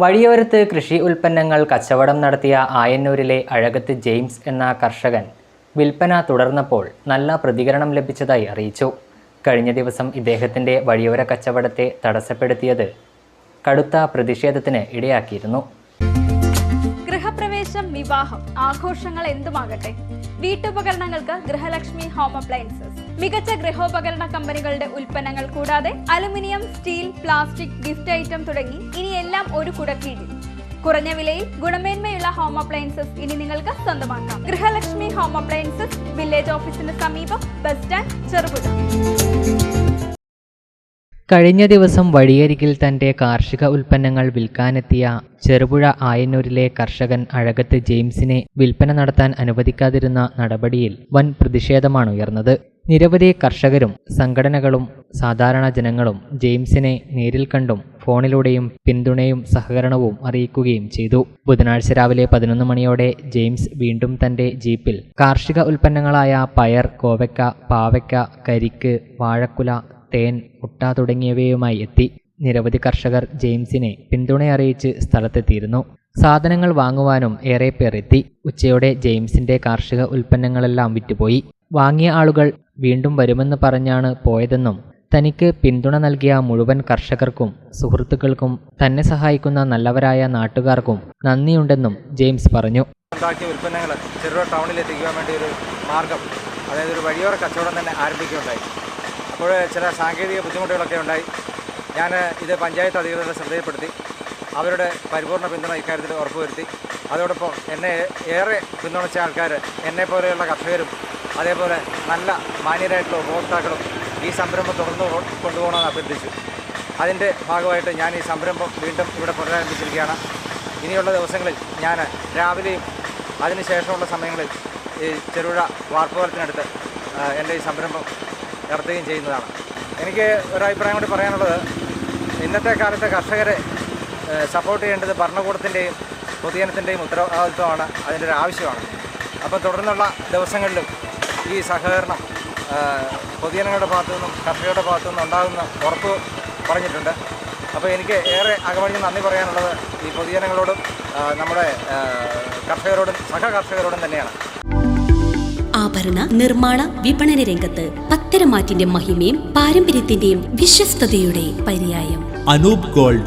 വഴിയോരത്ത് കൃഷി ഉൽപ്പന്നങ്ങൾ കച്ചവടം നടത്തിയ ആയന്നൂരിലെ അഴകത്ത് ജെയിംസ് എന്ന കർഷകൻ വിൽപ്പന തുടർന്നപ്പോൾ നല്ല പ്രതികരണം ലഭിച്ചതായി അറിയിച്ചു. കഴിഞ്ഞ ദിവസം ഇദ്ദേഹത്തിന്റെ വഴിയോര കച്ചവടത്തെ തടസ്സപ്പെടുത്തിയത് കടുത്ത പ്രതിഷേധത്തിന് ഇടയാക്കിയിരുന്നു. ഗൃഹപ്രവേശം വിവാഹം ആഘോഷങ്ങൾ എന്തുമാകട്ടെ? വീട്ടുപകരണങ്ങൾക്ക് ഗൃഹലക്ഷ്മി ഹോം അപ്ലയൻസസ്. മികച്ച ഗൃഹോപകരണ കമ്പനികളുടെ ഉൽപ്പന്നങ്ങൾ കൂടാതെ aluminium steel plastic gift item തുടങ്ങി ഇനിയെല്ലാം ഒരു കുടക്കീഴിൽ. കുറഞ്ഞ വിലയിൽ ഗുണമേന്മയുള്ള ഹോം അപ്ലയൻസസ് ഇനി നിങ്ങൾക്ക് സ്വന്തമാക്കാം. ഗൃഹലക്ഷ്മി ഹോം അപ്ലയൻസസ് വില്ലേജ് ഓഫീസിന് സമീപം ബസ് സ്റ്റാൻഡ് ചെറുപുഴ. കഴിഞ്ഞ ദിവസം വഴിയരികിൽ തന്റെ കാർഷിക ഉൽപ്പന്നങ്ങൾ വിൽക്കാനെത്തിയ ചെറുപുഴ ആയന്നൂരിലെ കർഷകൻ അഴകത്ത് ജെയിംസിനെ വിൽപ്പന നടത്താൻ അനുവദിക്കാതിരുന്ന നടപടിയിൽ വൻ പ്രതിഷേധമാണ് ഉയർന്നത്. നിരവധി കർഷകരും സംഘടനകളും സാധാരണ ജനങ്ങളും ജെയിംസിനെ നേരിൽ കണ്ടും ഫോണിലൂടെയും പിന്തുണയും സഹകരണവും അറിയിക്കുകയും ചെയ്തു. ബുധനാഴ്ച രാവിലെ പതിനൊന്ന് മണിയോടെ ജെയിംസ് വീണ്ടും തന്റെ ജീപ്പിൽ കാർഷിക ഉൽപ്പന്നങ്ങളായ പയർ കോവയ്ക്ക പാവയ്ക്ക കരിക്ക് വാഴക്കുല തേൻ മുട്ട തുടങ്ങിയവയുമായി എത്തി. നിരവധി കർഷകർ ജെയിംസിനെ പിന്തുണയറിയിച്ച് സ്ഥലത്തെത്തിയിരുന്നു. സാധനങ്ങൾ വാങ്ങുവാനും ഏറെ പേർ എത്തി. ഉച്ചയോടെ ജെയിംസിന്റെ കാർഷിക ഉൽപ്പന്നങ്ങളെല്ലാം വിറ്റുപോയി. വാങ്ങിയ ആളുകൾ വീണ്ടും വരുമെന്ന് പറഞ്ഞാണ് പോയതെന്നും തനിക്ക് പിന്തുണ നൽകിയ മുഴുവൻ കർഷകർക്കും സുഹൃത്തുക്കൾക്കും തന്നെ സഹായിക്കുന്ന നല്ലവരായ നാട്ടുകാർക്കും നന്ദിയുണ്ടെന്നും ജെയിംസ് പറഞ്ഞു. ഉൽപ്പന്നങ്ങൾ ചെറുപുഴ ടൗണിൽ വേണ്ടി ഒരു മാർഗം അതായത് ഒരു വഴിയോര കച്ചവടം തന്നെ ആരംഭിക്കുകയുണ്ടായി. അപ്പോൾ ചില സാങ്കേതിക ബുദ്ധിമുട്ടുകളൊക്കെ ഉണ്ടായി. ഞാൻ ഇത് പഞ്ചായത്ത് അധികൃതരെ ശ്രദ്ധയിൽപ്പെടുത്തി. അവരുടെ പരിപൂർണ പിന്തുണ ഇക്കാര്യത്തിൽ ഉറപ്പുവരുത്തി. അതോടൊപ്പം എന്നെ ഏറെ പിന്തുണച്ച ആൾക്കാർ എന്നെ പോലെയുള്ള കർഷകരും അതേപോലെ നല്ല മാന്യരായിട്ടുള്ള ഉപഭോക്താക്കളും ഈ സംരംഭം തുടർന്ന് കൊണ്ടുപോകണമെന്ന് അഭ്യർത്ഥിച്ചു. അതിന്റെ ഭാഗമായിട്ട് ഞാൻ ഈ സംരംഭം വീണ്ടും ഇവിടെ പുനരാരംഭിച്ചിരിക്കുകയാണ്. ഇനിയുള്ള ദിവസങ്ങളിൽ ഞാൻ രാവിലെയും അതിനുശേഷമുള്ള സമയങ്ങളിൽ ഈ ചെറുപുഴ വാർപ്പുപാലത്തിനടുത്ത് എന്റെ ഈ സംരംഭം നടത്തുകയും ചെയ്യുന്നതാണ്. എനിക്ക് ഒരഭിപ്രായം കൂടി പറയാനുള്ളത് ഇന്നത്തെ കാലത്തെ കർഷകരെ സപ്പോർട്ട് ചെയ്യേണ്ടത് ഭരണകൂടത്തിന്റെയും പൊതുജനത്തിന്റെയും ഉത്തരവാദിത്വമാണ് അതിന്റെ ഒരു ആവശ്യമാണ്. അപ്പോൾ തുടർന്നുള്ള ദിവസങ്ങളിലും ഈ സഹകരണം പൊതുജനങ്ങളുടെ ഭാഗത്തു നിന്നും കർഷകരുടെ ഭാഗത്തു നിന്നും ഉണ്ടാകുന്ന ഉറപ്പ് പറഞ്ഞിട്ടുണ്ട്. അപ്പോൾ എനിക്ക് ഏറെ അകമഴിഞ്ഞ് നന്ദി പറയാനുള്ളത് ഈ പൊതുജനങ്ങളോടും നമ്മുടെ കർഷകരോടും സഹ കർഷകരോടും തന്നെയാണ്. ആഭരണ നിർമ്മാണ വിപണന രംഗത്ത് പത്തരമാറ്റിന്റെ മഹിമയും പാരമ്പര്യത്തിന്റെയും വിശ്വസ്തയുടെ പര്യായം. Anoop gold.